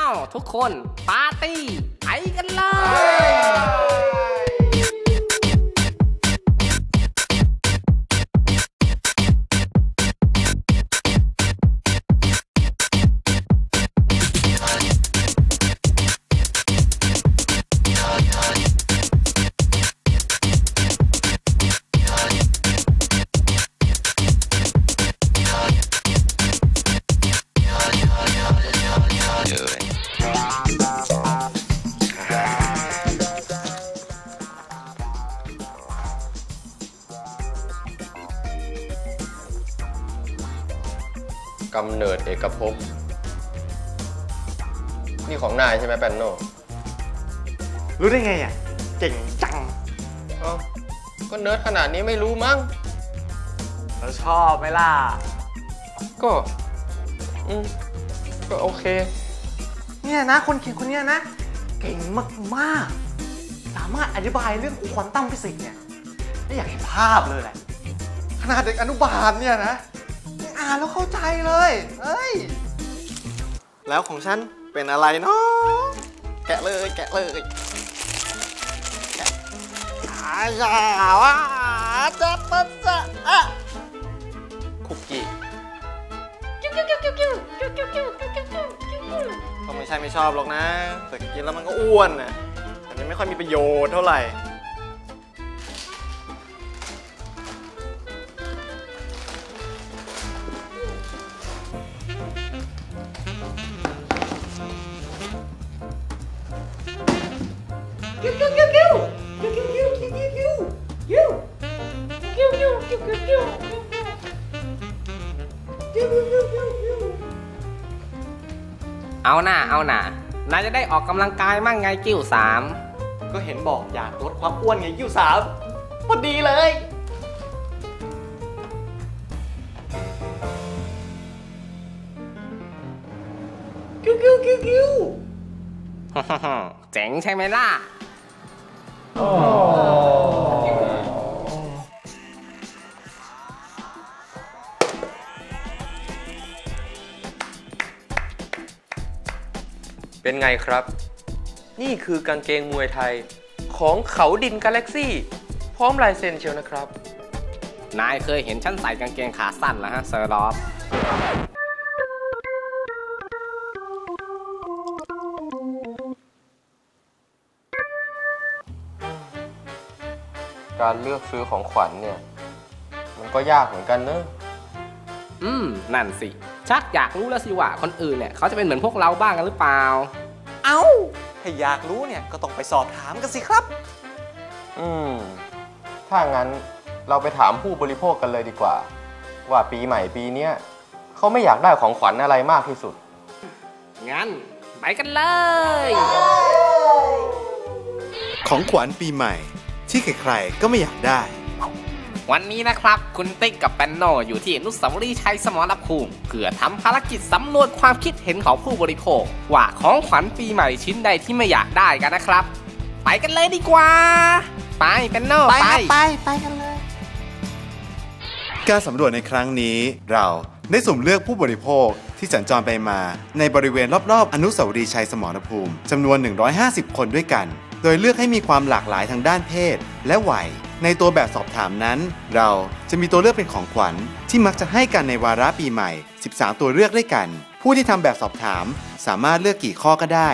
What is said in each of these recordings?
าว ทุกคน ปาร์ตี้ ไปกันเลย กำเนิดเอกภพ นี่ของนายใช่ไหมแปนโนรู้ได้ไงอะ เก่งจัง เอ้าก็เนิร์ดขนาดนี้ไม่รู้มั้งแล้วชอบไหมล่ะ ก็อืมก็โอเค เนี่ยนะ คนเขียนคนเนี้ยนะ เก่งมากๆ สามารถอธิบายเรื่องควอนตัมฟิสิกส์เนี่ยได้อย่างเห็นภาพเลยแหละขนาดเด็กอนุบาลเนี่ยนะยัง อ่านแล้วเข้าใจเลยเอ้ย แล้วของฉันเป็นอะไรเนาะแกะเลยแกะเลยแกะอาชาว่าจะปัสสะอะคุกกี้ก็ไม่ใช่ไม่ชอบหรอกนะแต่กินแล้วมันก็อ้วนนะแต่มันไม่ค่อยมีประโยชน์เท่าไหร่ เอาหน่าเอาหน่านายจะได้ออกกำลังกายมั่งไงกิ้วสามก็เห็นบอกอยากลดความอ้วนไงกิ้วสามพอดีเลย กิ้วกิ้วกิ้วกิ้วเจ๋งใช่ไหมล่ะ เป็นไงครับ นี่คือกางเกงมวยไทยของเขาดินกาแล็กซี่ พร้อมลายเซ็นเชียวนะครับ นายเคยเห็นฉันใส่กางเกงขาสั้นแล้วฮะเซอร์ลอฟการเลือกซื้อของขวัญเนี่ย มันก็ยากเหมือนกันเนอะอืม นั่นสิ ชักอยากรู้แล้วสิว่าคนอื่นเนี่ยเขาจะเป็นเหมือนพวกเราบ้างกันหรือเปล่า เอ้าถ้าอยากรู้เนี่ยก็ต้องไปสอบถามกันสิครับ อืม ถ้างั้นเราไปถามผู้บริโภคกันเลยดีกว่า ว่าปีใหม่ปีเนี้ยเขาไม่อยากได้ของขวัญอะไรมากที่สุด งั้น ไปกันเลย ของขวัญปีใหม่ ที่ใครๆก็ไม่อยากได้ วันนี้นะครับ คุณติ๊กกับแปนโนอยู่ที่อนุสาวรีย์ชัยสมรภูมิเพื่อทำภารกิจสำรวจความคิดเห็นของผู้บริโภค ว่าของขวัญปีใหม่ชิ้นใดที่ไม่อยากได้กันนะครับ ไปกันเลยดีกว่า ไปแปนโนไปไปครับไปไปกันเลย การสำรวจในครั้งนี้เราได้สุ่มเลือกผู้บริโภคที่สัญจรไปมา ในบริเวณรอบๆ อนุสาวรีย์ชัยสมรภูมิจำนวน 150 คนด้วยกัน โดยเลือกให้มีความหลากหลายทางด้านเพศ และวัย ในตัวแบบสอบถามนั้น เราจะมีตัวเลือกเป็นของขวัญ ที่มักจะให้กันในวาระปีใหม่ 13 ตัวเลือกด้วยกัน ผู้ที่ทำแบบสอบถาม สามารถเลือกกี่ข้อก็ได้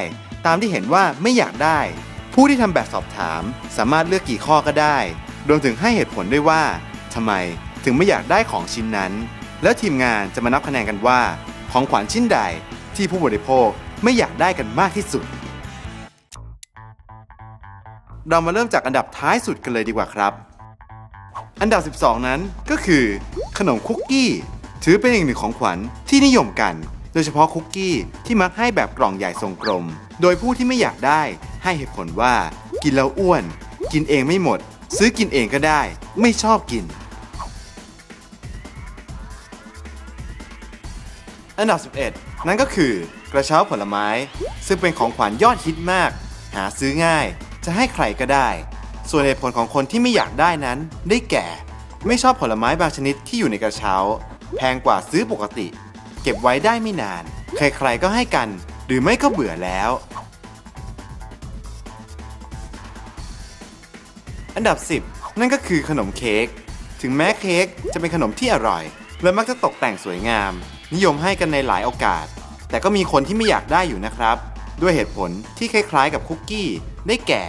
ตามที่เห็นว่าไม่อยากได้ ผู้ที่ทำแบบสอบถาม สามารถเลือกกี่ข้อก็ได้ รวมถึงให้เหตุผลด้วยว่าทำไมถึงไม่อยากได้ของชิ้นนั้น แล้วทีมงานจะมานับคะแนนกันว่า ของขวัญชิ้นใดที่ผู้บริโภคไม่อยากได้กันมากที่สุด เรามาเริ่มจากอันดับท้ายสุดกันเลยดีกว่าครับ อันดับ 12 นั้นก็คือ ขนมคุกกี้ ถือเป็นอีกหนึ่งของขวัญที่นิยมกัน โดยเฉพาะคุกกี้ที่มักให้แบบกล่องใหญ่ทรงกลม โดยผู้ที่ไม่อยากได้ให้เหตุผลว่า กินแล้วอ้วน กินเองไม่หมด ซื้อกินเองก็ได้ ไม่ชอบกิน อันดับ 11 นั่นก็คือกระเช้าผลไม้ ซึ่งเป็นของขวัญยอดฮิตมาก หาซื้อง่าย จะให้ใครก็ได้ ส่วนเหตุผลของคนที่ไม่อยากได้นั้น ได้แก่ ไม่ชอบผลไม้บางชนิดที่อยู่ในกระเช้า แพงกว่าซื้อปกติ เก็บไว้ได้ไม่นาน ใครๆก็ให้กัน หรือไม่ก็เบื่อแล้ว อันดับ 10 นั่นก็คือขนมเค้กถึงแม้เค้กจะเป็นขนมที่อร่อย และมักจะตกแต่งสวยงาม นิยมให้กันในหลายโอกาส แต่ก็มีคนที่ไม่อยากได้อยู่นะครับ ด้วยเหตุผลที่คล้ายๆกับคุกกี้ ได้แก่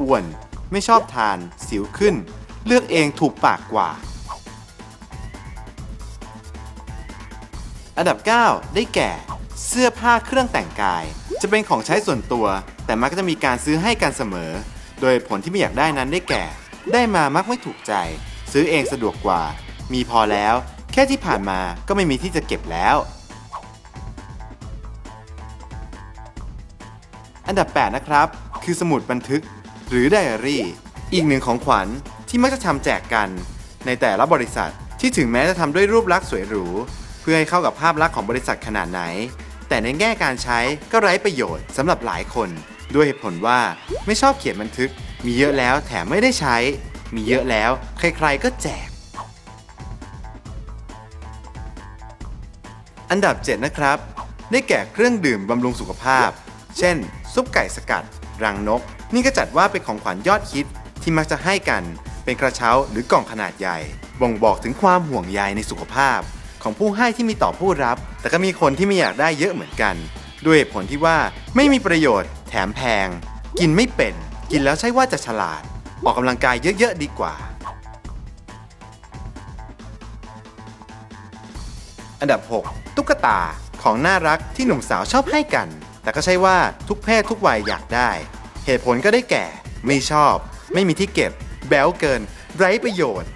อ้วน ไม่ชอบทาน สิวขึ้น เลือกเองถูกปากกว่า อันดับ 9 ได้แก่ เสื้อผ้าเครื่องแต่งกาย จะเป็นของใช้ส่วนตัว แต่มักจะมีการซื้อให้กันเสมอ โดยผลที่ไม่อยากได้นั้นได้แก่ ได้มามักไม่ถูกใจ ซื้อเองสะดวกกว่า มีพอแล้ว แค่ที่ผ่านมาก็ไม่มีที่จะเก็บแล้ว อันดับ 8 นะครับ คือสมุดบันทึก หรือไดอารี่ อีกหนึ่งของขวัญที่มักจะทำแจกกันในแต่ละบริษัทที่ถึงแม้จะทำด้วยรูปลักษณ์สวยหรู เพื่อให้เข้ากับภาพลักษณ์ของบริษัทขนาดไหน แต่ในแง่การใช้ก็ไร้ประโยชน์สำหรับหลายคน ด้วยเหตุผลว่าไม่ชอบเขียนบันทึก มีเยอะแล้วแถมไม่ได้ใช้ มีเยอะแล้วใครๆก็แจก อันดับ 7 นะครับ ได้แก่เครื่องดื่มบำรุงสุขภาพ เช่น ซุปไก่สกัด รังนก นี่ก็จัดว่าเป็นของขวัญยอดฮิตที่มักจะให้กันเป็นกระเช้าหรือกล่องขนาดใหญ่ บ่งบอกถึงความห่วงใยในสุขภาพ ของผู้ให้ที่มีต่อผู้รับ แต่ก็มีคนที่ไม่อยากได้เยอะเหมือนกัน ด้วยผลที่ว่าไม่มีประโยชน์ แถมแพง กินไม่เป็น กินแล้วใช่ว่าจะฉลาด ออกกำลังกายเยอะๆดีกว่า อันดับ 6 ตุ๊กตาของน่ารักที่หนุ่มสาวชอบให้กัน แต่ก็ใช่ว่าทุกเพศทุกวัยอยากได้ เหตุผลก็ได้แก่ ไม่ชอบ ไม่มีที่เก็บ แบ้วเกิน ไร้ประโยชน์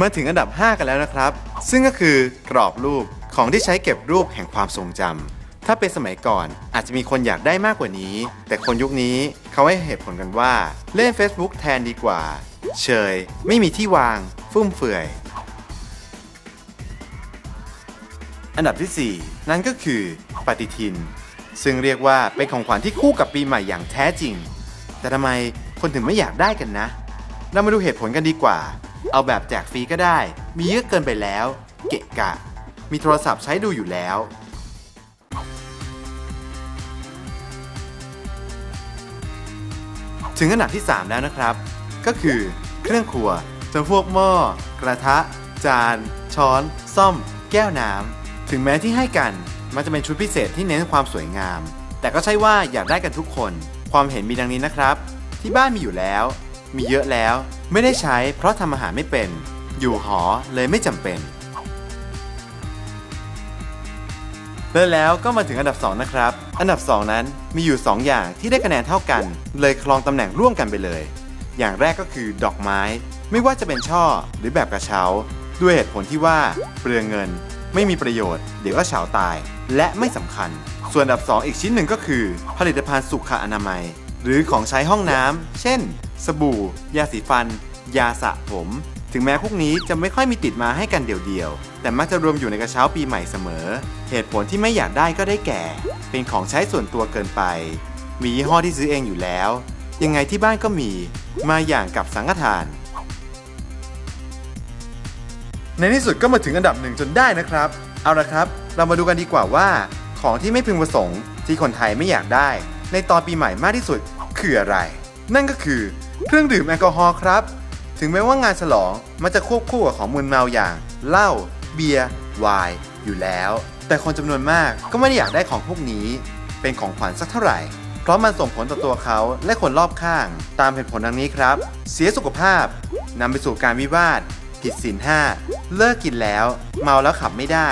มาถึงอันดับ 5 กันแล้วนะครับ ซึ่งก็คือกรอบรูปของที่ใช้เก็บรูปแห่งความทรงจำถ้าเป็นสมัยก่อนอาจจะมีคนอยากได้มากกว่านี้ แต่คนยุคนี้เขาให้เหตุผลกันว่า เล่น Facebook แทนดีกว่า เชย ไม่มีที่วาง ฟุ่มเฟือย อันดับทีสี่ 4 นั่นก็คือปฏิทิน ซึ่งเรียกว่าเป็นของขวัญที่คู่กับปีใหม่อย่างแท้จริง แต่ทำไมคนถึงไม่อยากได้กันนะ เรามาดูเหตุผลกันดีกว่า เอาแบบแจกฟรีก็ได้ มีเยอะเกินไปแล้ว เกะกะ มีโทรศัพท์ใช้ดูอยู่แล้ว ถึงอันดับที่ 3 แล้วนะครับ ก็คือเครื่องครัวจำพวกหม้อกระทะ จาน ช้อน ซ่อม แก้วน้ำ ถึงแม้ที่ให้กันมันจะเป็นชุดพิเศษที่เน้นความสวยงาม แต่ก็ใช่ว่าอยากได้กันทุกคน ความเห็นมีดังนี้นะครับ ที่บ้านมีอยู่แล้ว มีเยอะแล้ว ไม่ได้ใช้เพราะทำอาหารไม่เป็น อยู่หอเลยไม่จำเป็นและแล้วก็มาถึงอันดับ 2 นะครับ อันดับ 2 นั้นมีอยู่ 2 อย่างที่ได้คะแนนเท่ากัน เลยครองตำแหน่งร่วมกันไปเลย อย่างแรกก็คือดอกไม้ ไม่ว่าจะเป็นช่อหรือแบบกระเช้า ด้วยเหตุผลที่ว่าเปลืองเงิน ไม่มีประโยชน์ เดี๋ยวก็เฉาตาย และไม่สำคัญ ส่วนอันดับ 2 อีกชิ้นหนึ่งก็คือ ผลิตภัณฑ์สุขอนามัย หรือของใช้ห้องน้ำเช่น สบู่ ยาสีฟัน ยาสระผม ถึงแม้พวกนี้จะไม่ค่อยมีติดมาให้กันเดี่ยวๆ แต่มักจะรวมอยู่ในกระเช้าปีใหม่เสมอ เหตุผลที่ไม่อยากได้ก็ได้แก่ เป็นของใช้ส่วนตัวเกินไป มียี่ห้อที่ซื้อเองอยู่แล้ว ยังไงที่บ้านก็มี มาอย่างกับสังฆทาน ในที่สุดก็มาถึงอันดับหนึ่งจนได้นะครับ เอาละครับ เรามาดูกันดีกว่าว่า ของที่ไม่พึงประสงค์ที่คนไทยไม่อยากได้ ในตอนปีใหม่มากที่สุดคืออะไร นั่นก็คือเครื่องดื่มแอลกอฮอล์ครับ ถึงแม้ว่างานฉลองมันจะควบคู่กับของมึนเมาอย่างเหล้าเบียร์ไวน์อยู่แล้ว แต่คนจำนวนมากก็ไม่ได้อยากได้ของพวกนี้ เป็นของขวัญสักเท่าไหร่ เพราะมันส่งผลต่อตัวเขาและคนรอบข้าง ตามเหตุผลดังนี้ครับ เสียสุขภาพนำไปสู่การวิวาท ผิดศีลห้าเลิกกินแล้ว เมาแล้วขับไม่ได้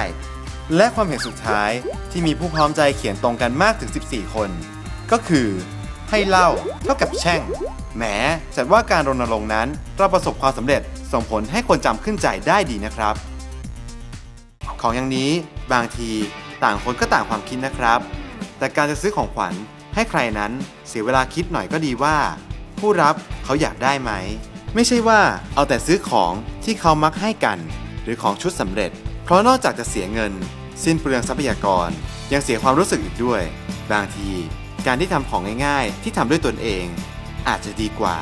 และความเห็นสุดท้ายที่มีผู้พร้อมใจเขียนตรงกันมากถึง 14 คน ก็คือ ให้เล่าเท่ากับแช่งแหมจัดว่าการรณรงค์นั้นเราประสบความสำเร็จส่งผลให้คนจำขึ้นใจได้ดีนะครับ ของอย่างนี้บางทีต่างคนก็ต่างความคิดนะครับ แต่การจะซื้อของขวัญให้ใครนั้นเสียเวลาคิดหน่อยก็ดีว่า ผู้รับเขาอยากได้ไหม ไม่ใช่ว่าเอาแต่ซื้อของที่เขามักให้กัน หรือของชุดสำเร็จ เพราะนอกจากจะเสียเงิน สิ้นเปลืองทรัพยากร ยังเสียความรู้สึกอีกด้วย บางทีการที่ทำของง่ายๆ ที่ทำด้วยตนเอง อาจจะดีกว่า